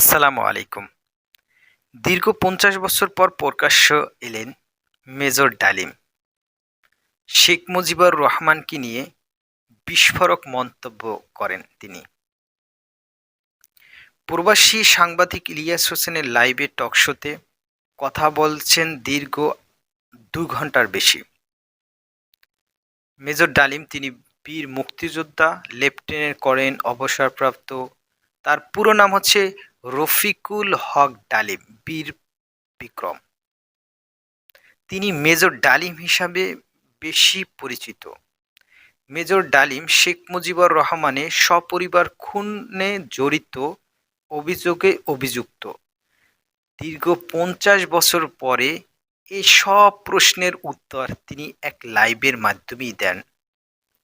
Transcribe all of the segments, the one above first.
আসসালামু আলাইকুম। দীর্ঘ পঞ্চাশ বছর পর প্রকাশ্য এলেন মেজর ডালিম। শেখ মুজিবুর রহমানকে নিয়ে বিস্ফোরক মন্তব্য করেন তিনি। প্রবাসী সাংবাদিক ইলিয়াস হোসেনের লাইভে টকশোতে কথা বলছেন দীর্ঘ দু ঘণ্টার বেশি। মেজর ডালিম তিনি বীর মুক্তিযোদ্ধা, লেফটেন্যান্ট করেন অবসরপ্রাপ্ত। তার পুরো নাম হচ্ছে রফিকুল হক ডালিম, বীর বিক্রম। তিনি মেজর ডালিম হিসাবে বেশি পরিচিত। মেজর ডালিম শেখ মুজিবুর রহমানের সপরিবার খুনে জড়িত, অভিযোগে অভিযুক্ত। দীর্ঘ পঞ্চাশ বছর পরে এই সব প্রশ্নের উত্তর তিনি এক লাইভের মাধ্যমেই দেন।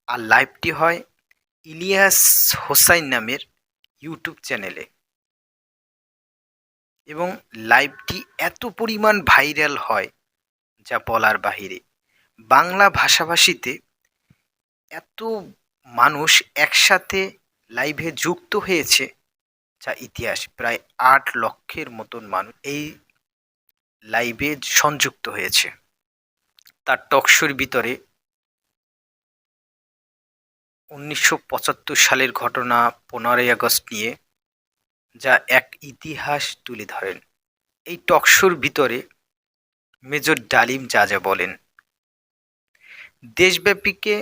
আর লাইভটি হয় ইলিয়াস হোসাইন নামের ইউটিউব চ্যানেলে। এবং লাইভটি এত পরিমাণ ভাইরাল হয়, যা বলার বাহিরে। বাংলা ভাষাভাষীতে এত মানুষ একসাথে লাইভে যুক্ত হয়েছে, যা ইতিহাস প্রায় আট লক্ষের মতন মানুষ এই লাইভে সংযুক্ত হয়েছে। তার টকশোর ভিতরে উনিশশো পঁচাত্তর সালের ঘটনা পনেরোই আগস্ট নিয়ে যা এক ইতিহাস তুলে ধরেন। এই টকশোর ভিতরে মেজর ডালিম যা যা বলেন। দেশব্যাপীকে,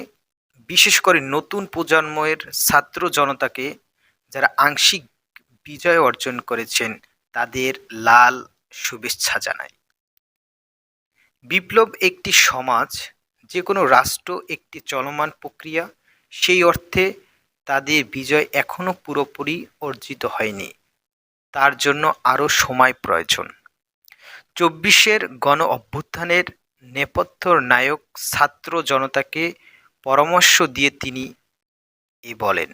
বিশেষ করে নতুন প্রজন্মের ছাত্র জনতাকে যারা আংশিক বিজয় অর্জন করেছেন, তাদের লাল শুভেচ্ছা জানায় বিপ্লব একটি সমাজ যে কোনো রাষ্ট্র একটি চলমান প্রক্রিয়া, সেই অর্থে তাদের বিজয় এখনও পুরোপুরি অর্জিত হয়নি। তার জন্য আরও সময় প্রয়োজন। চব্বিশের গণ অভ্যুত্থানের নেপথ্যর নায়ক ছাত্র জনতাকে পরামর্শ দিয়ে তিনি এ বলেন,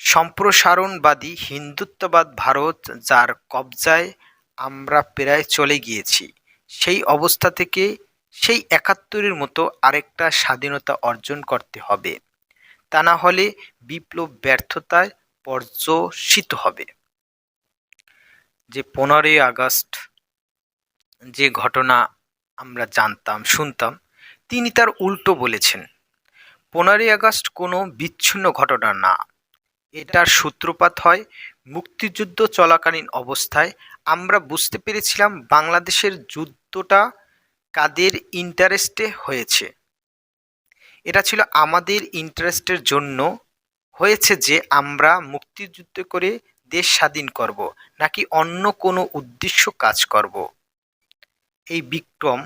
সম্প্রসারণবাদী হিন্দুত্ববাদ ভারত যার কবজায় আমরা প্রায় চলে গিয়েছি, সেই অবস্থা থেকে সেই একাত্তরের মতো আরেকটা স্বাধীনতা অর্জন করতে হবে। তা না হলে বিপ্লব ব্যর্থতায় পর্যসিত হবে। যে পনেরোই আগস্ট যে ঘটনা আমরা জানতাম, শুনতাম, তিনি তার উল্টো বলেছেন। পনেরোই আগস্ট কোনো বিচ্ছিন্ন ঘটনা না। এটার সূত্রপাত হয় মুক্তিযুদ্ধ চলাকালীন অবস্থায়। আমরা বুঝতে পেরেছিলাম বাংলাদেশের যুদ্ধটা কাদের ইন্টারেস্টে হয়েছে। এটা ছিল আমাদের ইন্টারেস্টের জন্য হয়েছে যে আমরা মুক্তিযুদ্ধ করে দেশ স্বাধীন করব, নাকি অন্য কোনো উদ্দেশ্য কাজ করব? এই বিক্রম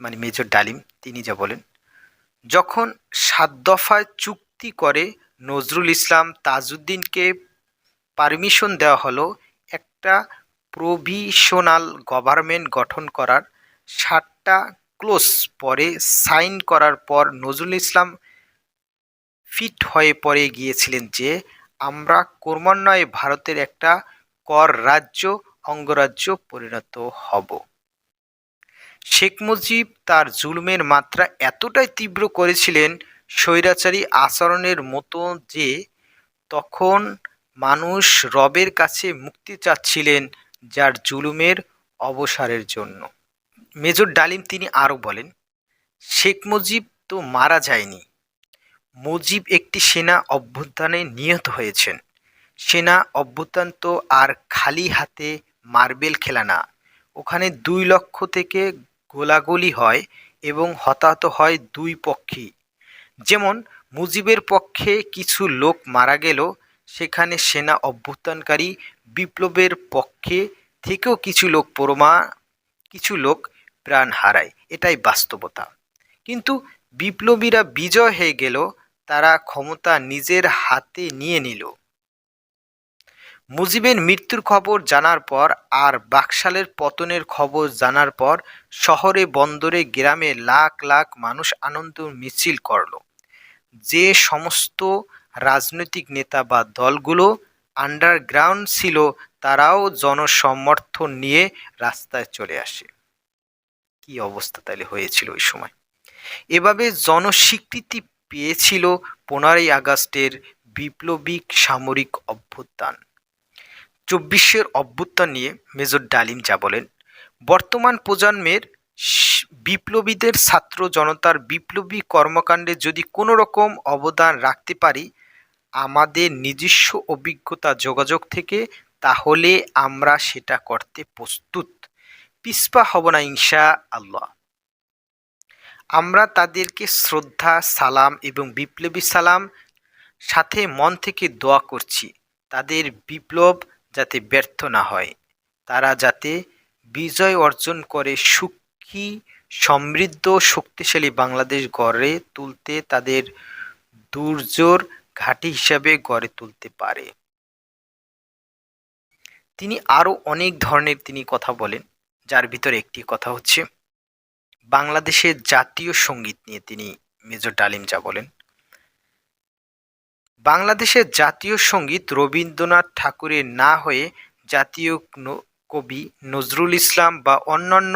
মানে মেজর ডালিম, তিনি যা বলেন, যখন সাত দফায় চুক্তি করে নজরুল ইসলাম তাজউদ্দিনকে পারমিশন দেওয়া হলো, একটা প্রভিশনাল গভর্নমেন্ট গঠন করার ষাটটা ক্লোজ পরে সাইন করার পর নজরুল ইসলাম ফিট হয়ে পড়ে গিয়েছিলেন যে আমরা ক্রমান্বয়ে ভারতের একটা কর রাজ্য, অঙ্গরাজ্য পরিণত হব। শেখ মুজিব তার জুলুমের মাত্রা এতটাই তীব্র করেছিলেন স্বৈরাচারী আচরণের মতো যে তখন মানুষ রবের কাছে মুক্তি চাচ্ছিলেন যার জুলুমের অবসারের জন্য। মেজর ডালিম তিনি আরও বলেন, শেখ মুজিব তো মারা যায়নি। মুজিব একটি সেনা অভ্যুত্থানে নিহত হয়েছেন। সেনা অভ্যুত্থান তো আর খালি হাতে মার্বেল খেলা না। ওখানে দুই লক্ষ থেকে গোলাগুলি হয় এবং হতাহত হয় দুই পক্ষেই। যেমন, মুজিবের পক্ষে কিছু লোক মারা গেল, সেখানে সেনা অভ্যুত্থানকারী বিপ্লবের পক্ষে থেকেও কিছু লোক প্রমা, কিছু লোক প্রাণ হারায়। এটাই বাস্তবতা। কিন্তু বিপ্লবীরা বিজয় হয়ে গেল তারা ক্ষমতা নিজের হাতে নিয়ে নিল। মুজিবের মৃত্যুর খবর জানার পর আর বাকশালের পতনের খবর জানার পর শহরে, বন্দরে, গ্রামে লাখ লাখ মানুষ আনন্দ মিছিল করল। যে সমস্ত রাজনৈতিক নেতা বা দলগুলো আন্ডারগ্রাউন্ড ছিল, তারাও জনসমর্থন নিয়ে রাস্তায় চলে আসে। কি অবস্থা তাহলে হয়েছিল ওই সময়? এভাবে জনস্বীকৃতি পেয়েছিল পনেরোই আগস্টের বিপ্লবিক সামরিক অভ্যুত্থান। চব্বিশের অভ্যুত্থান নিয়ে মেজর ডালিম যা বলেন, বর্তমান প্রজন্মের বিপ্লবীদের ছাত্র জনতার বিপ্লবী কর্মকাণ্ডে যদি কোনো রকম অবদান রাখতে পারি, আমাদের নিজস্ব অভিজ্ঞতা যোগাযোগ থেকে, তাহলে আমরা সেটা করতে প্রস্তুত। পিসপা হব না ইনশা আল্লাহ। আমরা তাদেরকে শ্রদ্ধা, সালাম এবং বিপ্লবী সালাম, সাথে মন থেকে দোয়া করছি। তাদের বিপ্লব যাতে ব্যর্থ না হয়। তারা যাতে বিজয় অর্জন করে, সুখী, সমৃদ্ধ, শক্তিশালী বাংলাদেশ গড়ে তুলতে তাদের দুর্জোর ঘাঁটি হিসাবে গড়ে তুলতে পারে। তিনি আরও অনেক ধরনের তিনি কথা বলেন, যার ভিতরে একটি কথা হচ্ছে বাংলাদেশের জাতীয় সংগীত নিয়ে তিনি মেজর ডালিম যা বলেন। বাংলাদেশের জাতীয় সংগীত রবীন্দ্রনাথ ঠাকুরের না হয়ে জাতীয় কবি নজরুল ইসলাম বা অন্যান্য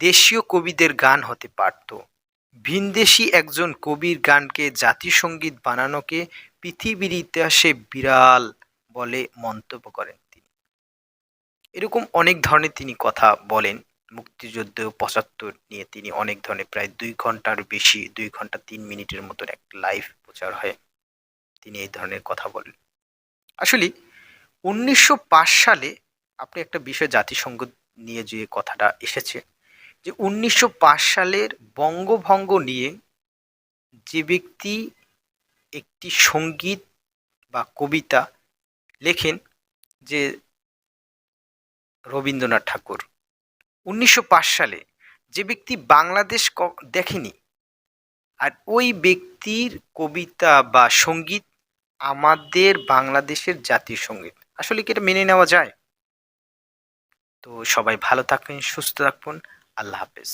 দেশীয় কবিদের গান হতে পারত। ভিনদেশি একজন কবির গানকে জাতীয় সংগীত বানানোকে পৃথিবীর ইতিহাসে বিরাল বলে মন্তব্য করেন তিনি। এরকম অনেক ধরনের তিনি কথা বলেন। মুক্তিযুদ্ধ পঁচাত্তর নিয়ে তিনি অনেক ধরনের, প্রায় দুই ঘণ্টার বেশি, দুই ঘণ্টা তিন মিনিটের মতন এক লাইভ প্রচার হয়। তিনি এই ধরনের কথা বলেন। আসলে উনিশশো পাঁচ সালে আপনি একটা বিষয় জাতিসংঘ নিয়ে যে কথাটা এসেছে, যে উনিশশো পাঁচ সালের বঙ্গভঙ্গ নিয়ে যে ব্যক্তি একটি সংগীত বা কবিতা লেখেন যে রবীন্দ্রনাথ ঠাকুর উনিশশো পাঁচ সালে যে ব্যক্তি বাংলাদেশ দেখেনি আর ওই ব্যক্তির কবিতা বা সংগীত আমাদের বাংলাদেশের জাতীয় সংগীত। আসলে কি এটা মেনে নেওয়া যায়? তো সবাই ভালো থাকবেন, সুস্থ থাকবেন। আল্লাহ হাফেজ।